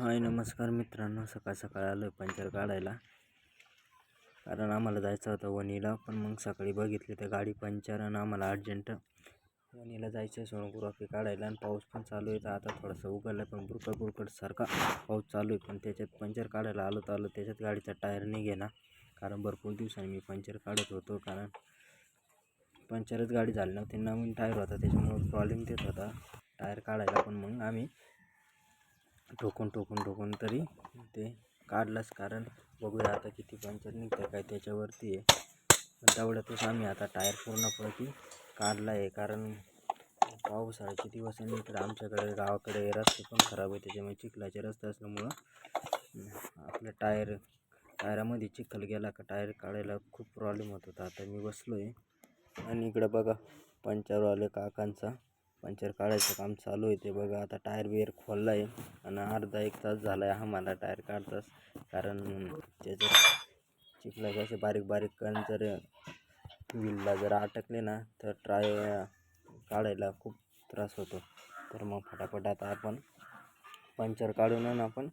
हाय नमस्कार मित्रांनो. सकाळ सकाळ आलो आहे पंचर काढायला. कारण आम्हाला जायचं होतं वणीला पण मग सकाळी बघितली तर गाडी पंचर आणि आम्हाला अर्जंट वणीला जायचं आहे सोनोग्राफी काढायला आणि पाऊस पण चालू आहे. तर आता थोडंसं उघडलं पण बुरकट बुरकट सारखा पाऊस चालू आहे. पण त्याच्यात पंचर काढायला आलो तर आलो त्याच्यात गाडीचा टायर नाही ना कारण भरपूर दिवसांनी मी पंचर काढत होतो. कारण पंचरच गाडी झाली नव्हती. नवीन टायर होता. त्याच्यामुळे प्रॉब्लेम देत होता. टायर काढायला पण मग आम्ही ठोकून ठोकून ठोकून तरी ते काढलंच. कारण बघूया आता किती पंचर निघतं काय त्याच्यावरती आहे. तेवढ्यातच आम्ही आता टायर पूर्णपैकी काढला आहे. कारण पावसाळ्याचे दिवस आणि इकडे आमच्याकडे गावाकडे रस्ते पण खराब आहे त्याच्यामुळे चिखलाचे रस्ते असल्यामुळं आपलं टायर टायरामध्ये चिखल गेला का टायर काढायला खूप प्रॉब्लेम होत होता. आता मी बसलो आहे आणि इकडं बघा पंचरवाले काकांचा पंचर काढायचं काम चालू आहे ते बघा. आता टायर बिअर खोलला आहे आणि अर्धा एक तास झाला आहे आम्हाला टायर काढताच. कारण त्याच्यात चिखलाचे असे बारीक बारीक कण जर व्हीलला जर अटकले ना तर ट्राय काढायला खूप त्रास होतो. तर मग फटाफट आता आपण पंचर काढून आपण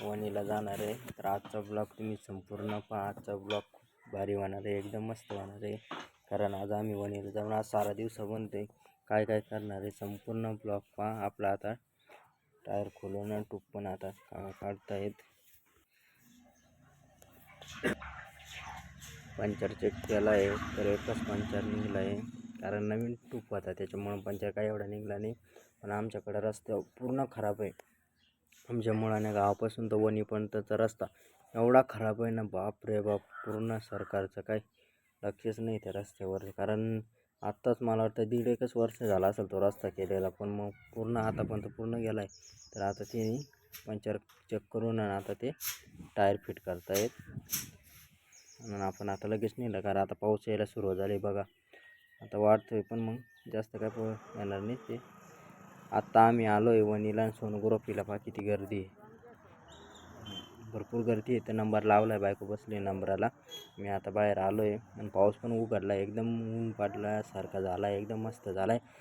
वणीला जाणार आहे. तर आजचा ब्लॉग तुम्ही संपूर्ण पहा. आजचा ब्लॉग खूप भारी होणार आहे. एकदम मस्त होणार आहे. कारण आज आम्ही वणीला जाऊन आज सारा दिवस बनते काय काय करणार आहे? संपूर्ण ब्लॉक पहा. आपला आता टायर खोलून टूप पण आता का काढतायत. पंचर चेक केला आहे तर एकच पंचर निघला आहे कारण नवीन टूप होता त्याच्यामुळं पंचर काय एवढा निघला नाही. पण आमच्याकडे रस्ता पूर्ण खराब आहे. आमच्या मुळाने गावापासून तर वणीपर्यंतचा रस्ता एवढा खराब आहे ना. बाप रे बाप पूर्ण सरकारचं काही लक्षच नाही त्या रस्त्यावर. कारण आत्ताच मला वाटतं दीड एकच वर्ष झाला असेल तो रस्ता केलेला पण मग पूर्ण आतापर्यंत पूर्ण गेला आहे तर आता ते पंचर चेक करून आणि आता ते टायर फिट करतायत. आणि आपण आता लगेच नेलं कारण आता पाऊस यायला सुरुवात झाली बघा. आता वाढतो आहे पण मग जास्त काय येणार नाही ते. आत्ता आम्ही आलो आहे वनीला आणि सोनोग्राफीला पहा किती गर्दी आहे. भरपूर गर्दी आहे. तर नंबर लावला आहे बायको बसली नंबराला मी आता बाहेर आलो आहे आणि पाऊस पण उघडला आहे एकदम ऊन पाडल्यासारखा झाला आहे एकदम मस्त झाला आहे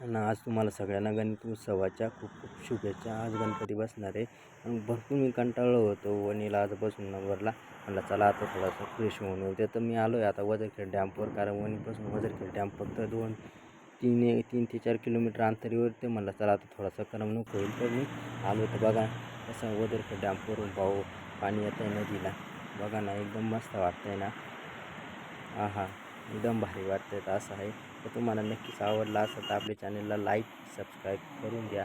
आणि आज तुम्हाला सगळ्यांना गणपती उत्सवाच्या खूप खूप शुभेच्छा. आज गणपती बसणार आहे. आणि भरपूर मी कंटाळलो होतो. वणीला आज बसून नंबरला म्हटलं चला आता थोडासा फ्रेश होऊन होते तर मी आलो आहे आता वजरखेड डॅम्पवर कारण वणीपासून वजरखेड डॅम्प फक्त दोन तीन तीन ते चार किलोमीटर अंतरीवर ते म्हटलं चला आता थोडासा करमणूक होईल. तर मी आलो तर बघा कसं वदरखेड डॅम्पवरून पाहू पाणी येतं आहे नदीला. बघा ना एकदम मस्त वाटतं आहे ना. हा हा एकदम भारी वाटतं आहे असं आहे. तर तुम्हाला नक्कीच आवडला असं तर आपल्या चॅनलला लाईक सबस्क्राईब करून द्या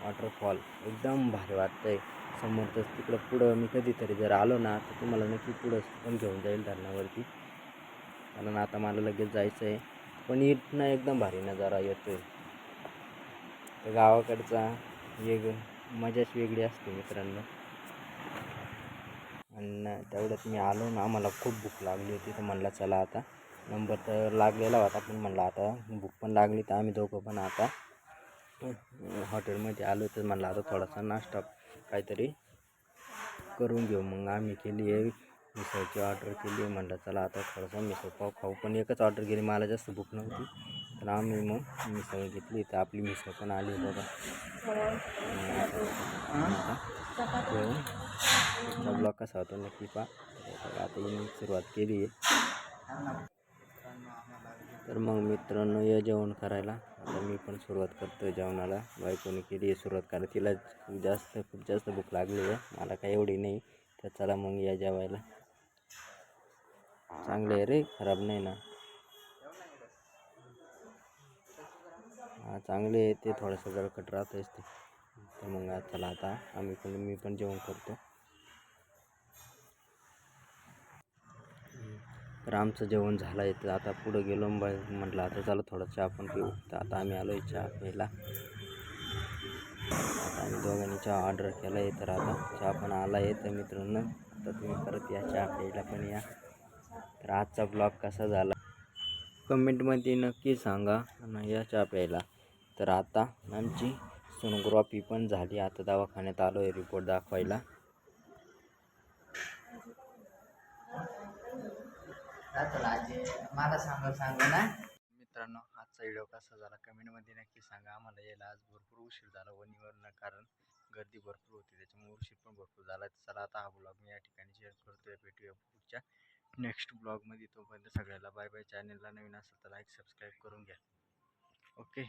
वॉटरफॉल एकदम भारी वाटतं आहे समोरच तिकडं पुढं मी कधीतरी जर आलो ना तर तुम्हाला नक्की पुढं पण घेऊन जाईल धरणावरती. कारण आता मला लगेच जायचं आहे पण इथनं एकदम भारी नजारा येतो आहे तर गावाकडचा एक मजाच वेगळी असते मित्रांनो. आणि तेवढ्यात मी आलो ना आम्हाला खूप भूक लागली होती तर म्हणलं चला आता. नंबर तर लागलेला होता पण म्हणलं आता भूक पण लागली तर आम्ही दोघं पण आता हॉटेलमध्ये आलो तर म्हणलं आता थोडासा नाश्ता काहीतरी करून घेऊ. मग आम्ही केली आहे मिसळची ऑर्डर केली म्हणलं चला आता थोडासा मिसळ पाव खाऊ. पण एकच ऑर्डर केली मला जास्त भूक नव्हती. तर आम्ही मग. मिसळ घेतली. तर आपली मिसळ पण आली बघा. जेवण ब्लॉग कसा होता नक्की पा आता मी सुरुवात केली आहे. तर मग मित्रांनो या जेवण करायला. आता मी पण सुरुवात करतो जेवणाला. बायकोने केली आहे सुरुवात. करायला तिला खूप जास्त खूप जास्त भूक लागली आहे. मला काही एवढी नाही. तर चला मग या जेवायला. चांगलं आहे रे. खराब नाही ना. चांगले आहे ते थोडंसं गळकट राहतंच ते तर मग चला आता आम्ही पण मी पण जेवण करतो. तर आमचं जेवण झालं आहे तर आता पुढं गेलो बाय म्हटलं आता चला थोडं चहा पण पिऊ. तर आता आम्ही आलो आहे चहा प्यायला. आता आम्ही दोघांनी चहा ऑर्डर केला आहे तर आता चहा पण आला आहे तर मित्रांनो आता तुम्ही परत या चहा प्यायला पण या. तर आजचा ब्लॉग कसा झाला? कमेंटमध्ये नक्की सांगा आणि या चहा प्यायला. तर आता आमची सोनोग्राफी पण झाली. आता दवाखान्यात आलो आहे रिपोर्ट दाखवायला. मला सांगा सांगा ना मित्रांनो आजचा व्हिडिओ कसा झाला कमेंटमध्ये नक्की सांगा. आम्हाला यायला आज भरपूर उशीर झाला वनीवरनं कारण गर्दी भरपूर होती. त्याच्यामुळे उशीर पण भरपूर झाला. चला आता हा ब्लॉग मी या ठिकाणी शेअर करतोय. भेटूया पुढच्या नेक्स्ट ब्लॉगमध्ये तोपर्यंत सगळ्याला बाय बाय चॅनलला नवीन असेल तर लाईक सबस्क्राईब करून घ्या. ओके